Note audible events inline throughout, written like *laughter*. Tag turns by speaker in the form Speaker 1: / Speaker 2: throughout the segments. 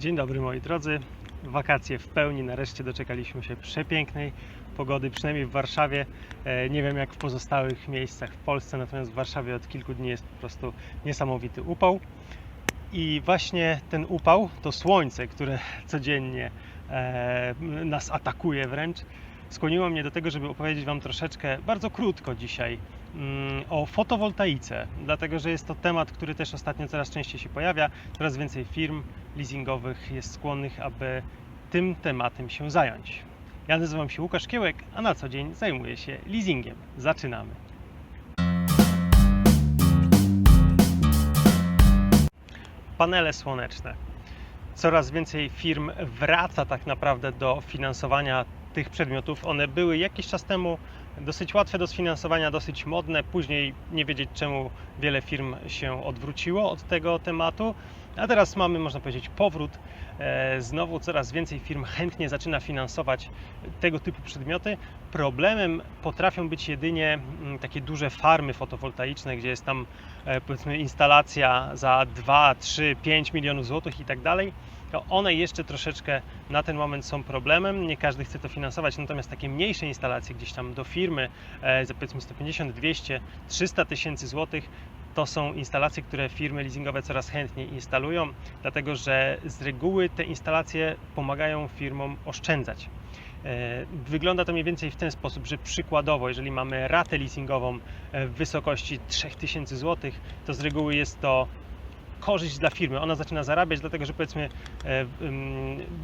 Speaker 1: Dzień dobry moi drodzy. Wakacje w pełni, nareszcie doczekaliśmy się przepięknej pogody, przynajmniej w Warszawie. E, Nie wiem jak w pozostałych miejscach w Polsce, natomiast w Warszawie od kilku dni jest po prostu niesamowity upał. I właśnie ten upał, to słońce, które codziennie e, nas atakuje wręcz, skłoniło mnie do tego, żeby opowiedzieć Wam troszeczkę, bardzo krótko dzisiaj, mm, o fotowoltaice, dlatego że jest to temat, który też ostatnio coraz częściej się pojawia. Coraz więcej firm leasingowych jest skłonnych, aby tym tematem się zająć. Ja nazywam się Łukasz Kiełek, a na co dzień zajmuję się leasingiem. Zaczynamy. Panele słoneczne. Coraz więcej firm wraca tak naprawdę do finansowania tych przedmiotów. One były jakiś czas temu dosyć łatwe do sfinansowania, dosyć modne. Później nie wiedzieć czemu wiele firm się odwróciło od tego tematu. A teraz mamy, można powiedzieć, powrót. E, Znowu coraz więcej firm chętnie zaczyna finansować tego typu przedmioty. Problemem potrafią być jedynie mm, takie duże farmy fotowoltaiczne, gdzie jest tam e, powiedzmy instalacja za 2, 3, 5 milionów złotych i tak dalej. To one jeszcze troszeczkę na ten moment są problemem. Nie każdy chce to finansować, natomiast takie mniejsze instalacje gdzieś tam do firmy e, za powiedzmy 150, 200, 300 tysięcy złotych to są instalacje, które firmy leasingowe coraz chętniej instalują, dlatego że z reguły te instalacje pomagają firmom oszczędzać. E, Wygląda to mniej więcej w ten sposób, że przykładowo, jeżeli mamy ratę leasingową e, w wysokości 3000 zł, to z reguły jest to korzyść dla firmy. Ona zaczyna zarabiać, dlatego że powiedzmy e,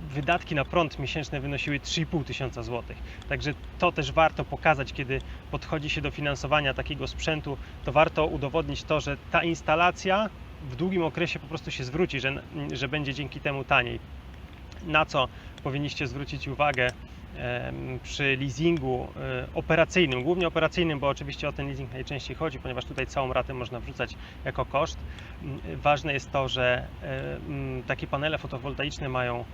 Speaker 1: wydatki na prąd miesięczne wynosiły 3,5 tysiąca złotych. Także to też warto pokazać, kiedy podchodzi się do finansowania takiego sprzętu, to warto udowodnić to, że ta instalacja w długim okresie po prostu się zwróci, że, że będzie dzięki temu taniej. Na co powinniście zwrócić uwagę przy leasingu e, operacyjnym, głównie operacyjnym, bo oczywiście o ten leasing najczęściej chodzi, ponieważ tutaj całą ratę można wrzucać jako koszt. M, Ważne jest to, że e, m, takie panele fotowoltaiczne mają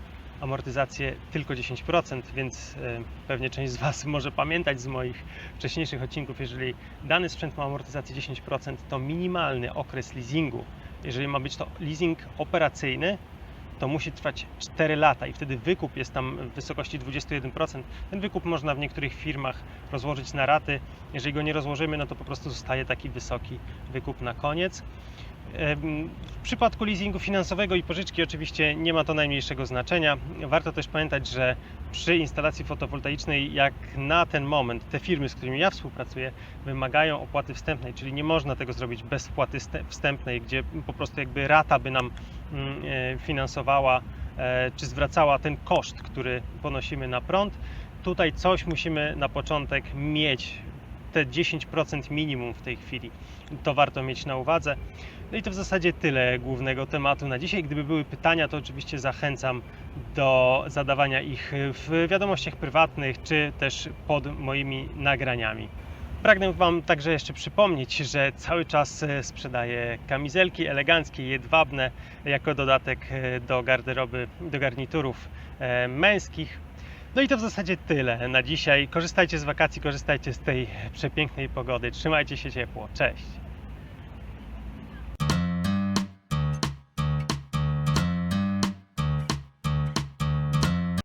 Speaker 1: amortyzację tylko 10%, więc e, pewnie część z Was *laughs* może pamiętać z moich wcześniejszych odcinków, jeżeli dany sprzęt ma amortyzację 10%, to minimalny okres leasingu, jeżeli ma być to leasing operacyjny, to musi trwać 4 lata i wtedy wykup jest tam w wysokości 21%. Ten wykup można w niektórych firmach rozłożyć na raty. Jeżeli go nie rozłożymy, no to po prostu zostaje taki wysoki wykup na koniec. W przypadku leasingu finansowego i pożyczki oczywiście nie ma to najmniejszego znaczenia. Warto też pamiętać, że przy instalacji fotowoltaicznej, jak na ten moment, te firmy, z którymi ja współpracuję, wymagają opłaty wstępnej, czyli nie można tego zrobić bez wpłaty wstępnej, gdzie po prostu jakby rata by nam mm, e, finansowała e, czy zwracała ten koszt, który ponosimy na prąd. Tutaj coś musimy na początek mieć, te 10% minimum w tej chwili. To warto mieć na uwadze. No i to w zasadzie tyle głównego tematu na dzisiaj. Gdyby były pytania, to oczywiście zachęcam do zadawania ich w wiadomościach prywatnych, czy też pod moimi nagraniami. Pragnę Wam także jeszcze przypomnieć, że cały czas e, sprzedaję kamizelki eleganckie, jedwabne, jako dodatek e, do garderoby, do garniturów e, męskich. No i to w zasadzie tyle na dzisiaj. Korzystajcie z wakacji, korzystajcie z tej przepięknej pogody. Trzymajcie się ciepło. Cześć!